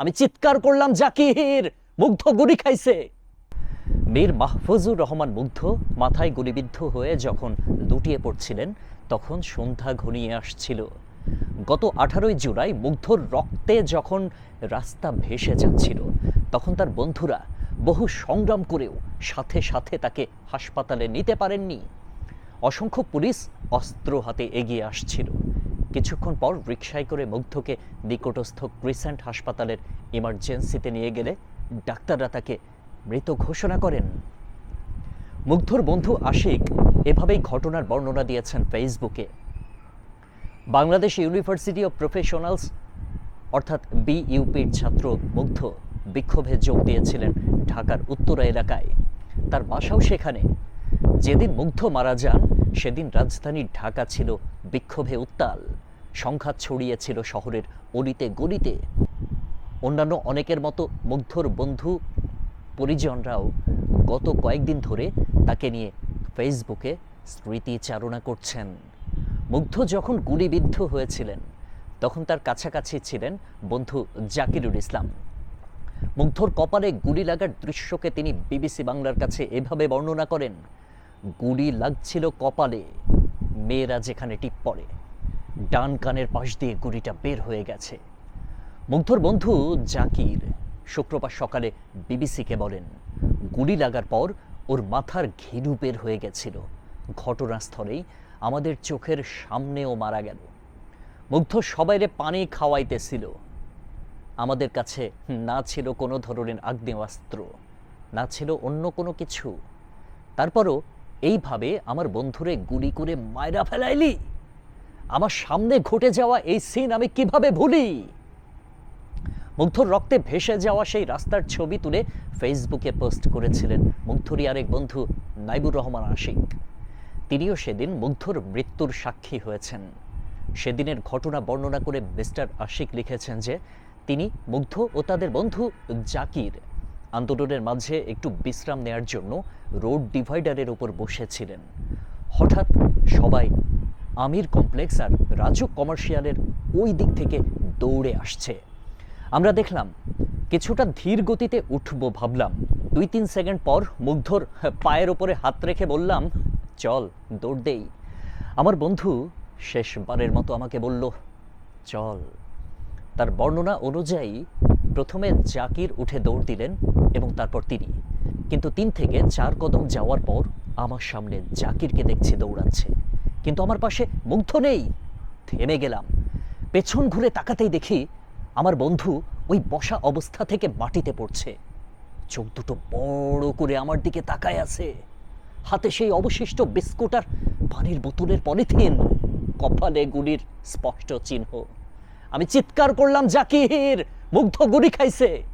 আমি চিৎকার করলাম, জাকির, মুগ্ধ গুলি খাইছে। মীর মাহফুজুর রহমান মুগ্ধ, মাথায় গুলিবিদ্ধ হয়ে যখন লুটিয়ে পড়ছিলেন, তখন সন্ধ্যা ঘনিয়ে আসছিল। গত আঠারোই জুলাই মুগ্ধর রক্তে যখন রাস্তা ভেসে যাচ্ছিল, তখন তার বন্ধুরা বহু সংগ্রাম করেও সাথে সাথে তাকে হাসপাতালে নিতে পারেননি। অসংখ্য পুলিশ অস্ত্র হাতে এগিয়ে আসছিল। কিছুক্ষণ পর রিকশায় করে মুগ্ধকে নিকটস্থ ক্রিসেন্ট হাসপাতালের ইমার্জেন্সিতে নিয়ে গেলে ডাক্তাররা তাকে মৃত ঘোষণা করেন। মুগ্ধর বন্ধু আশিক এভাবেই ঘটনার বর্ণনা দিয়েছেন ফেসবুকে। বাংলাদেশ ইউনিভার্সিটি অফ প্রফেশনালস, অর্থাৎ বিইউপির ছাত্র মুগ্ধ বিক্ষোভে যোগ দিয়েছিলেন ঢাকার উত্তরা এলাকায়। তার বাসাও সেখানে। যেদিন মুগ্ধ মারা যান, সেদিন রাজধানী ঢাকা ছিল বিক্ষোভে উত্তাল। সংঘাত ছড়িয়েছিল শহরের অলিতে গলিতে। অন্যান্য অনেকের মতো মুগ্ধর বন্ধু পরিজনরাও গত কয়েকদিন ধরে তাকে নিয়ে ফেসবুকে স্মৃতিচারণা করছেন। মুগ্ধ যখন গুলিবিদ্ধ হয়েছিলেন, তখন তার কাছাকাছি ছিলেন বন্ধু জাকিরুল ইসলাম। মুগ্ধর কপালে গুলি লাগার দৃশ্যকে তিনি বিবিসি বাংলার কাছে এভাবে বর্ণনা করেন, গুলি লাগছিল কপালে। মেয়েরা যেখানে টিপ পড়ে, ডান কানের পাশ দিয়ে গুলিটা বের হয়ে গেছে। মুগ্ধর বন্ধু জাকির শুক্রবার সকালে বিবিসিকে বলেন, গুলি লাগার পর ওর মাথার ঘিলু বের হয়ে গেছিল। ঘটনাস্থলেই আমাদের চোখের সামনেও মারা গেল। মুগ্ধ সবাইরে পানি খাওয়াইতেছিল। আমাদের কাছে না ছিল কোনো ধরনের আগ্নেয়াস্ত্র, না ছিল অন্য কোনো কিছু। তারপরও এইভাবে আমার বন্ধুরে গুলি করে মায়রা ফেলাইলি। আমার সামনে ঘটে যাওয়া এই সিন আমি কীভাবে ভুলি? মুগ্ধর রক্তে ভেসে যাওয়া সেই রাস্তার ছবি তুলে ফেসবুকে পোস্ট করেছিলেন মুগ্ধরই আরেক বন্ধু, নাইবুর রহমান আশিক। তিনিও সেদিন মুগ্ধর মৃত্যুর সাক্ষী হয়েছেন। সেদিনের ঘটনা বর্ণনা করে মিস্টার আশিক লিখেছেন যে, তিনি মুগ্ধ ও তাদের বন্ধু জাকির। আন্দোলনের মাঝে একটু বিশ্রাম নেয়ার জন্য রোড ডিভাইডারের উপর বসেছিলেন। হঠাৎ সবাই আমির কমপ্লেক্স আর রাজু কমার্শিয়ালের ওই দিক থেকে দৌড়ে আসছে। আমরা দেখলাম কিছুটা ধীর গতিতে উঠবো ভাবলাম। দুই তিন সেকেন্ড পর মুগ্ধর পায়ের ওপরে হাত রেখে বললাম, চল, দৌড় দেই। আমার বন্ধু শেষবারের মতো আমাকে বলল, চল। তার বর্ণনা অনুযায়ী প্রথমে জাকির উঠে দৌড় দিলেন এবং তারপর তিনি। কিন্তু তিন থেকে চার কদম যাওয়ার পর আমার সামনে জাকিরকে দেখছি, দৌড়াচ্ছে। কিন্তু আমার পাশে মুগ্ধ নেই, থেমে গেলাম। পেছন ঘুরে তাকাতেই দেখি আমার বন্ধু ওই বসা অবস্থা থেকে মাটিতে পড়ছে। চোখ দুটো বড় করে আমার দিকে তাকায় আছে। হাতে সেই অবশিষ্ট বিস্কুট আর পানির বোতলের পলিথিন, কপালে গুলির স্পষ্ট চিহ্ন। আমি চিৎকার করলাম, জাকির! মুগ্ধ গুলি খাইছে।